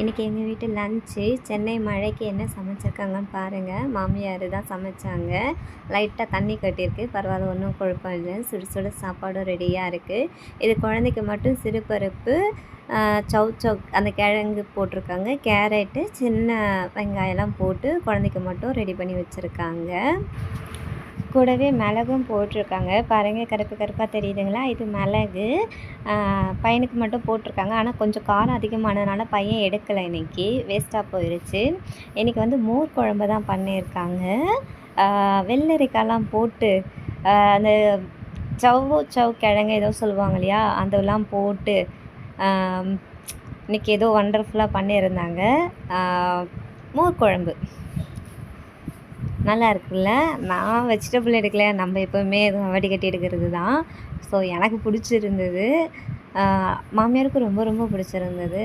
இன்றைக்கி எங்கள் வீட்டு லன்ச்சு சென்னை மழைக்கு என்ன சமைச்சிருக்காங்கன்னு பாருங்கள் மாமியார் தான் சமைச்சாங்க. லைட்டாக தண்ணி கட்டியிருக்கு. பரவாயில்ல ஒன்றும் குழப்பம் இல்லை. சுடு சுடு சாப்பாடும் ரெடியாக இருக்குது இது குழந்தைக்கு மட்டும் சிறுபருப்பு சவு சவுக் அந்த கிழங்கு போட்டிருக்காங்க. கேரட்டு சின்ன வெங்காயம்லாம் போட்டு குழந்தைக்கு மட்டும் ரெடி பண்ணி வச்சுருக்காங்க. கூடவே மிளகும் போட்டிருக்காங்க. பாருங்கள் கருப்பு கருப்பாக தெரியுதுங்களா? இது மிளகு. பையனுக்கு மட்டும் போட்டிருக்காங்க. ஆனால் கொஞ்சம் காரம் அதிகமானதுனால பையன் எடுக்கலை இன்றைக்கி வேஸ்ட்டாக போயிடுச்சு இன்றைக்கி வந்து மோர் குழம்பு தான் பண்ணியிருக்காங்க. வெள்ளரிக்காய்லாம் போட்டு அந்த சவ்வு சவ் கிழங்கு ஏதோ சொல்லுவாங்க இல்லையா? அதெல்லாம் போட்டு இன்றைக்கி ஏதோ ஒண்டர்ஃபுல்லாக பண்ணியிருந்தாங்க. மோர் குழம்பு. நல்லா இருக்குல்ல? நான் வெஜிடபிள் எடுக்கல நம்ம எப்போவுமே வடிகட்டி எடுக்கிறது தான். ஸோ எனக்கு பிடிச்சிருந்தது. மாமியாருக்கும் ரொம்ப ரொம்ப பிடிச்சிருந்தது.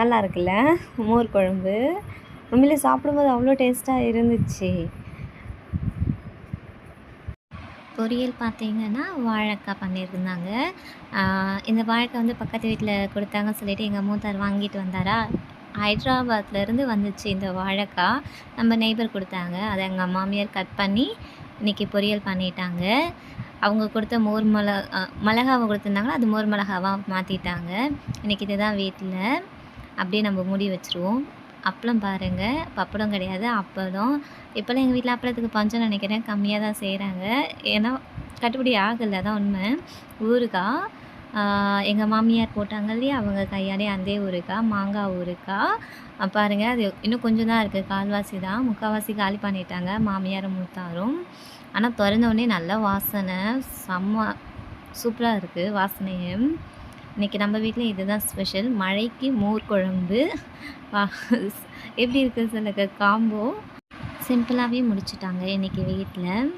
நல்லா இருக்குல்ல? மோர் குழம்பு. உண்மையிலே சாப்பிடும்போது அவ்வளோ டேஸ்ட்டாக இருந்துச்சு. பொரியல் பார்த்தீங்கன்னா வாழைக்காய் பண்ணியிருந்தாங்க இந்த வாழைக்காய் வந்து பக்கத்து வீட்டில் கொடுத்தாங்கன்னு சொல்லிட்டு எங்கள் மூத்தார் வாங்கிட்டு வந்தாரா? ஹைட்ராபாத்லேருந்து வந்துச்சு இந்த வாழைக்காய் நம்ம நெய்பர் கொடுத்தாங்க. அதை எங்கள் மாமியார் கட் பண்ணி இன்றைக்கி பொரியல் பண்ணிட்டாங்க. அவங்க கொடுத்த மோர் மிளகா மிளகாவை கொடுத்துருந்தாங்களோ அது மோர் மிளகாவாக மாற்றிட்டாங்க இன்றைக்கி இதுதான் வீட்டில் அப்படியே நம்ம மூடி வச்சுருவோம். அப்பளம் பாருங்கள் பப்படம் கிடையாது அப்பளம். இப்போல்லாம் எங்கள் வீட்டில் அப்பளத்துக்கு பஞ்சம் நினைக்கிறேன். கம்மியாக தான் செய்கிறாங்க ஏன்னா கட்டுப்படி ஆகலை தான் உண்மை. ஊறுகாய் எங்கள் மாமியார் போட்டாங்க இல்லையா? அவங்க கையாலே அந்த ஊறுக்காய் மாங்காய் ஊறுக்காய் பாருங்கள் அது இன்னும் கொஞ்சம் தான் இருக்குது கால்வாசி தான். முக்கால்வாசி காலி பண்ணிட்டாங்க. மாமியாரும் மூத்தாரும். ஆனால் திறந்தோடனே நல்ல வாசனை. செம்ம சூப்பராக இருக்குது வாசனையும் இன்றைக்கி நம்ம வீட்டில் இதுதான் ஸ்பெஷல். மழைக்கு மோர் குழம்பு. எப்படி இருக்குது சொல்லுங்க. காம்போ. சிம்பிளாகவே முடிச்சிட்டாங்க இன்றைக்கி வீட்டில்